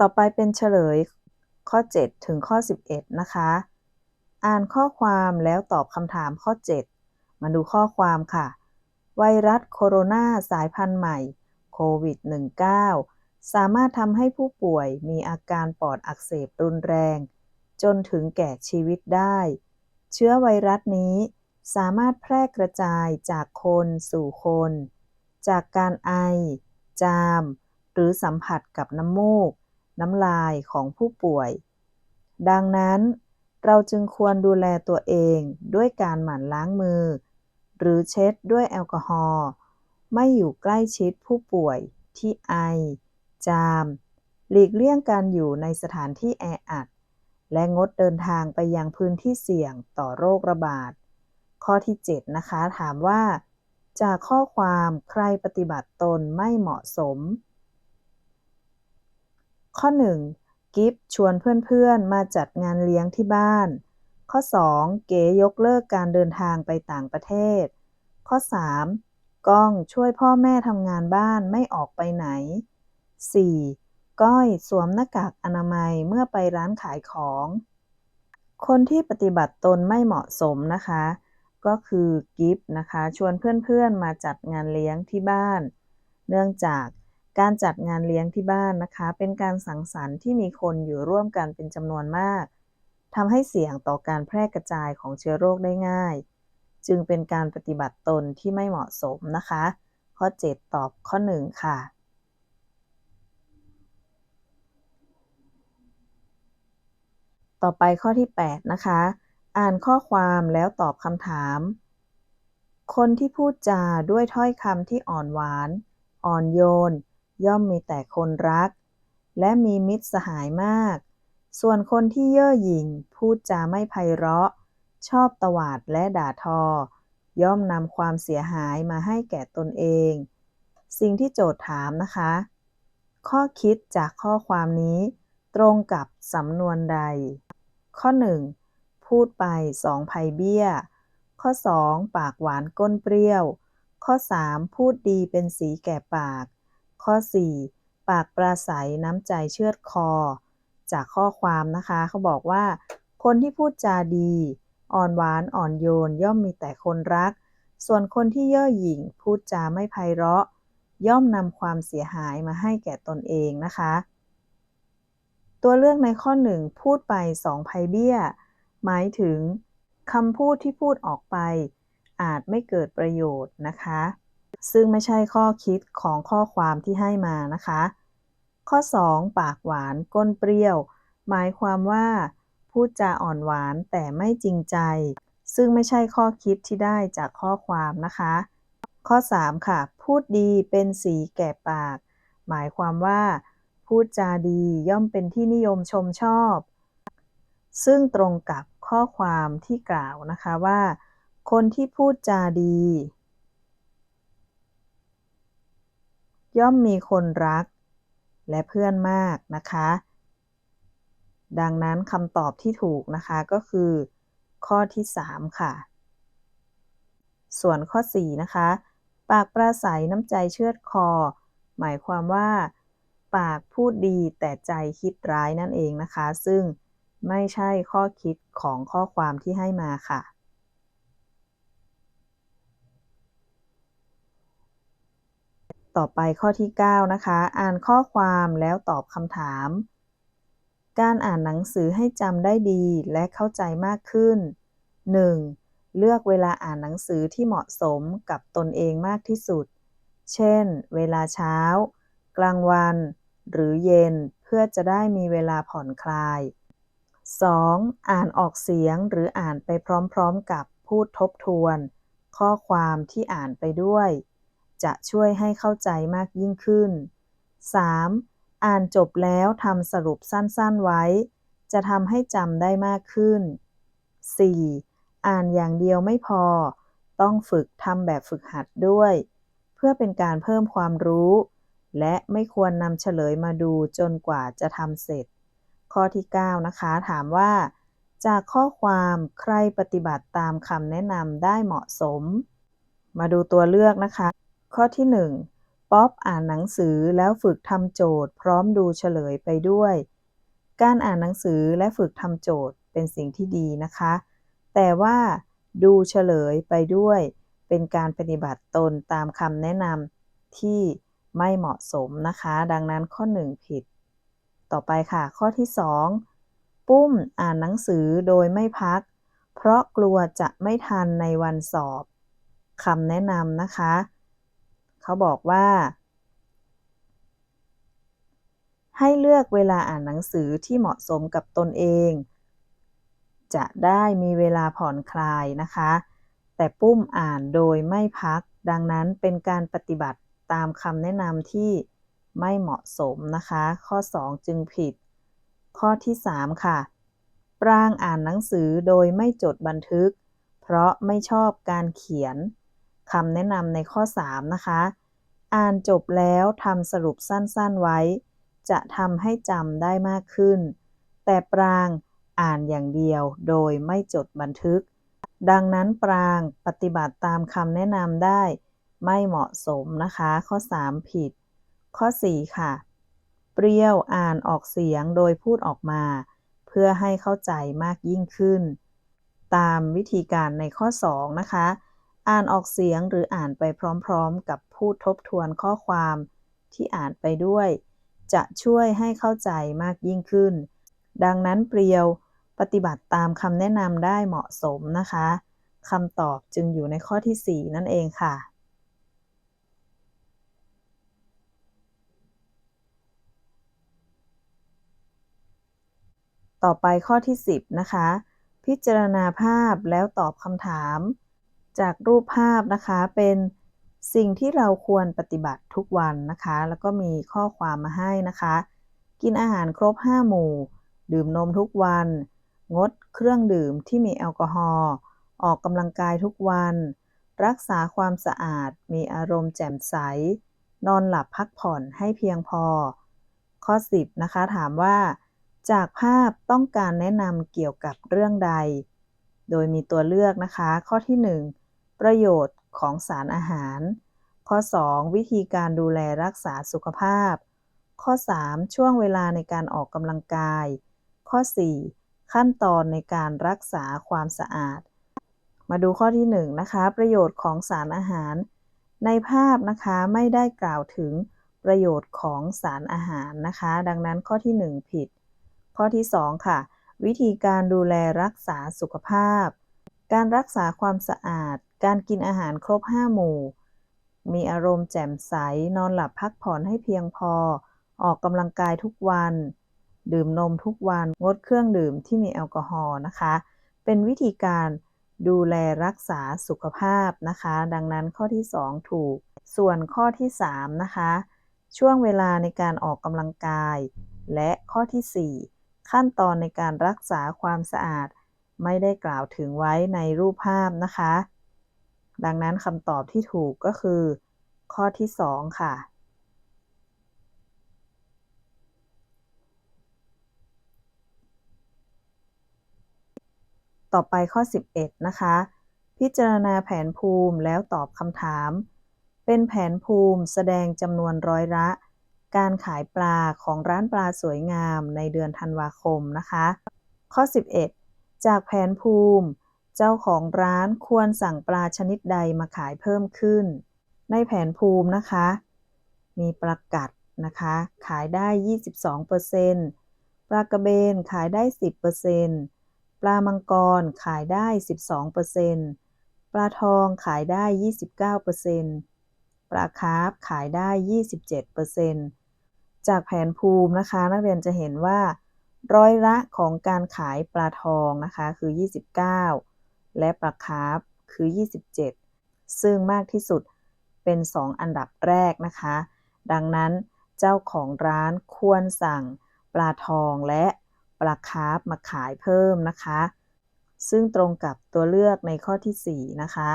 ต่อไปเป็นเฉลยข้อ 7 ถึงข้อ 11 นะคะ อ่านข้อความแล้วตอบคำถามข้อ 7 มาดูข้อความค่ะ ไวรัสโคโรนาสายพันธุ์ใหม่โควิด -19 สามารถทำให้ผู้ป่วยมีอาการปอดอักเสบรุนแรง จนถึงแก่ชีวิตได้ เชื้อไวรัสนี้สามารถแพร่กระจายจากคนสู่คน จากการไอ จาม หรือสัมผัสกับน้ำมูก น้ำลายของผู้ป่วย ดังนั้นเราจึงควรดูแลตัวเองด้วยการหมั่นล้างมือ หรือเช็ดด้วยแอลกอฮอล์ไม่อยู่ใกล้ชิดผู้ป่วยที่ไอ จาม หลีกเลี่ยงการอยู่ในสถานที่แออัด และงดเดินทางไปยังพื้นที่เสี่ยงต่อโรคระบาด ข้อที่ 7 นะคะถามว่า จากข้อความใครปฏิบัติตนไม่เหมาะสม ข้อ 1. กิฟชวนเพื่อนๆ มาจัดงานเลี้ยงที่บ้าน ข้อ 2. เก๋ยกเลิกการเดินทางไปต่างประเทศ ข้อ 3. ก้องช่วยพ่อแม่ทำงานบ้านไม่ออกไปไหน 4. ก้อยสวมหน้ากากอนามัยเมื่อไปร้านขายของ คนที่ปฏิบัติตนไม่เหมาะสมนะคะ ก็คือกิฟนะคะ ชวนเพื่อนๆ มาจัดงานเลี้ยงที่บ้าน เนื่องจาก การจัดงานเลี้ยงที่บ้านนะคะ เป็นการสังสรรค์ที่มีคนอยู่ร่วมกันเป็นจำนวนมากทำให้เสี่ยงต่อการแพร่กระจายของเชื้อโรคได้ง่าย จึงเป็นการปฏิบัติตนที่ไม่เหมาะสมนะคะ ข้อ 7 ตอบข้อ 1 ค่ะ ต่อไปข้อที่ 8 นะคะ อ่านข้อความแล้วตอบคำถาม คนที่พูดจาด้วยถ้อยคำที่อ่อนหวาน อ่อนโยน ย่อมมีแต่คนรัก และมีมิตรสหายมาก ส่วนคนที่เย่อหยิ่งพูดจาไม่ไพเราะ ชอบตวาดและด่าทอ ย่อมนำความเสียหายมาให้แก่ตนเอง สิ่งที่โจทย์ถามนะคะ ข้อคิดจากข้อความนี้ตรงกับสำนวนใด ข้อ 1. พูดไปสองไพเบี้ย ข้อ 2. ปากหวานก้นเปรี้ยว ข้อ 3. พูดดีเป็นสีแก่ปาก ข้อ 4. ปากปราศัยน้ำใจเชือดคอ จากข้อความนะคะเขาบอกว่า คนที่พูดจาดี อ่อนหวานอ่อนโยนย่อมมีแต่คนรัก ส่วนคนที่เย่อหยิ่งพูดจาไม่ไพเราะ ย่อมนำความเสียหายมาให้แก่ตนเองนะคะ ตัวเลือกในข้อ 1 พูดไปสองไพเบี้ย หมายถึงคำพูดที่พูดออกไป อาจไม่เกิดประโยชน์นะคะ ซึ่งไม่ใช่ข้อคิดของข้อความที่ให้มานะคะ ข้อ 2 ปากหวานก้นเปรี้ยว หมายความว่า พูดจาอ่อนหวานแต่ไม่จริงใจ ซึ่งไม่ใช่ข้อคิดที่ได้จากข้อความนะคะ ข้อ 3 ค่ะ พูดดีเป็นสีแก่ปาก หมายความว่า พูดจาดีย่อมเป็นที่นิยมชมชอบ ซึ่งตรงกับข้อความที่กล่าวนะคะว่า คนที่พูดจาดี ย่อมมีคนรัก และเพื่อนมากนะคะ ดังนั้นคำตอบที่ถูกนะคะก็คือ ข้อที่ 3 ค่ะ ส่วนข้อ 4 นะคะ ปากปราศัยน้ำใจเชือดคอ หมายความว่า ปากพูดดีแต่ใจคิดร้ายนั่นเองนะคะ ซึ่งไม่ใช่ข้อคิดของข้อความที่ให้มาค่ะ ต่อไปข้อที่ 9 นะคะ อ่านข้อความแล้วตอบคำถาม การอ่านหนังสือให้จำได้ดีและเข้าใจมากขึ้น 1. เลือกเวลาอ่านหนังสือที่เหมาะสมกับตนเองมากที่สุด เช่น เวลาเช้า กลางวัน หรือเย็นเพื่อจะได้มีเวลาผ่อนคลาย 2. อ่านออกเสียงหรืออ่านไปพร้อมๆกับพูดทบทวน ข้อความที่อ่านไปด้วย จะช่วยให้เข้าใจมากยิ่งขึ้น 3. อ่านจบแล้วทำสรุปสั้นๆไว้ จะทำให้จำได้มากขึ้น 4. อ่านอย่างเดียวไม่พอ ต้องฝึกทำแบบฝึกหัดด้วย เพื่อเป็นการเพิ่มความรู้ และไม่ควรนำเฉลยมาดูจนกว่าจะทำเสร็จ ข้อที่ 9 นะคะถามว่า จากข้อความใครปฏิบัติตามคำแนะนำได้เหมาะสม มาดูตัวเลือกนะคะ ข้อที่ 1 ป๊อปอ่านหนังสือแล้วฝึกทำโจทย์ พร้อมดูเฉลยไปด้วย การอ่านหนังสือและฝึกทำโจทย์เป็นสิ่งที่ดีนะคะ แต่ว่าดูเฉลยไปด้วย เป็นการปฏิบัติตนตามคำแนะนำที่ไม่เหมาะสมนะคะ ดังนั้นข้อ 1 ผิด ต่อไปค่ะ ข้อที่ 2 ปุ้มอ่านหนังสือโดยไม่พัก เพราะกลัวจะไม่ทันในวันสอบคำแนะนำนะคะ เขาบอกว่า ให้เลือกเวลาอ่านหนังสือที่เหมาะสมกับตนเอง จะได้มีเวลาผ่อนคลายนะคะ แต่ปุ้มอ่านโดยไม่พัก ดังนั้นเป็นการปฏิบัติตามคำแนะนำที่ไม่เหมาะสมนะคะ ข้อ 2 จึงผิด ข้อที่ 3 ค่ะ ปรางอ่านหนังสือโดยไม่จดบันทึก เพราะไม่ชอบการเขียน คำแนะนำในข้อ 3 นะคะ อ่านจบแล้วทำสรุปสั้นๆไว้ จะทำให้จำได้มากขึ้น แต่ปรางอ่านอย่างเดียวโดยไม่จดบันทึก ดังนั้นปรางปฏิบัติตามคำแนะนำได้ไม่เหมาะสมนะคะ ข้อ 3 ผิด ข้อ 4 ค่ะ เปรี้ยวอ่านออกเสียงโดยพูดออกมา เพื่อให้เข้าใจมากยิ่งขึ้น ตามวิธีการในข้อ 2 นะคะ อ่านออกเสียงหรืออ่านไปพร้อมๆ กับพูดทบทวนข้อความที่อ่านไปด้วย จะช่วยให้เข้าใจมากยิ่งขึ้น ดังนั้นเปรียวปฏิบัติตามคำแนะนำได้เหมาะสมนะคะคำตอบจึงอยู่ในข้อที่ 4 นั่นเองค่ะ ต่อไปข้อที่ 10 นะคะ พิจารณาภาพแล้วตอบคำถาม จากรูปภาพนะคะเป็นสิ่งที่เราควรปฏิบัติทุกวันนะคะ แล้วก็มีข้อความมาให้นะคะ กินอาหารครบ 5 หมู่ ดื่มนมทุกวัน งดเครื่องดื่มที่มีแอลกอฮอล์ออกกำลังกายทุกวัน รักษาความสะอาด มีอารมณ์แจ่มใส นอนหลับพักผ่อนให้เพียงพอ ข้อ 10 นะคะ ถามว่า จากภาพต้องการแนะนำเกี่ยวกับเรื่องใด โดยมีตัวเลือกนะคะ ข้อที่ 1 ประโยชน์ของสารอาหาร ข้อ 2 วิธีการดูแลรักษาสุขภาพ ข้อ 3 ช่วงเวลาในการออกกำลังกาย ข้อ 4 ขั้นตอนในการรักษาความสะอาด มาดูข้อที่ 1 นะคะ ประโยชน์ของสารอาหาร ในภาพนะคะไม่ได้กล่าวถึงประโยชน์ของสารอาหารนะคะ ดังนั้นข้อที่ 1 ผิด ข้อที่ 2 ค่ะ วิธีการดูแลรักษาสุขภาพ การรักษาความสะอาด การกินอาหารครบ5หมู่ มีอารมณ์แจ่มใส นอนหลับพักผ่อนให้เพียงพอ ออกกำลังกายทุกวัน ดื่มนมทุกวัน งดเครื่องดื่มที่มีแอลกอฮอล์นะคะ เป็นวิธีการดูแลรักษาสุขภาพนะคะ ดังนั้นข้อที่ 2 ถูก ส่วนข้อที่ 3 นะคะ ช่วงเวลาในการออกกำลังกาย และข้อที่ 4 ขั้นตอนในการรักษาความสะอาด ไม่ได้กล่าวถึงไว้ในรูปภาพนะคะ ดังนั้นคำตอบที่ถูกก็คือ ข้อที่ 2 ค่ะ ต่อไปข้อ 11 นะคะ พิจารณาแผนภูมิแล้วตอบคำถาม เป็นแผนภูมิแสดงจำนวนร้อยละ การขายปลาของร้านปลาสวยงามในเดือนธันวาคมนะคะ ข้อ 11 จากแผนภูมิ เจ้าของร้านควรสั่งปลาชนิดใดมาขายเพิ่มขึ้น ในแผนภูมินะคะ มีปลากัดนะคะ ขายได้ 22%ปลากระเบนขายได้ 10%ปลามังกรขายได้ 12%ปลาทองขายได้ 29%ปลาคาร์ฟขายได้ 27%จากแผนภูมินะคะ นักเรียนจะเห็นว่าร้อยละของการขายปลาทองนะคะคือ 29 และปลาคาร์ฟคือ 27 ซึ่งมากที่สุดเป็น 2 อันดับแรกนะคะ ดังนั้นเจ้าของร้านควรสั่งปลาทองและปลาคาร์ฟมาขายเพิ่มนะคะ ซึ่งตรงกับตัวเลือกในข้อที่ 4 นะคะ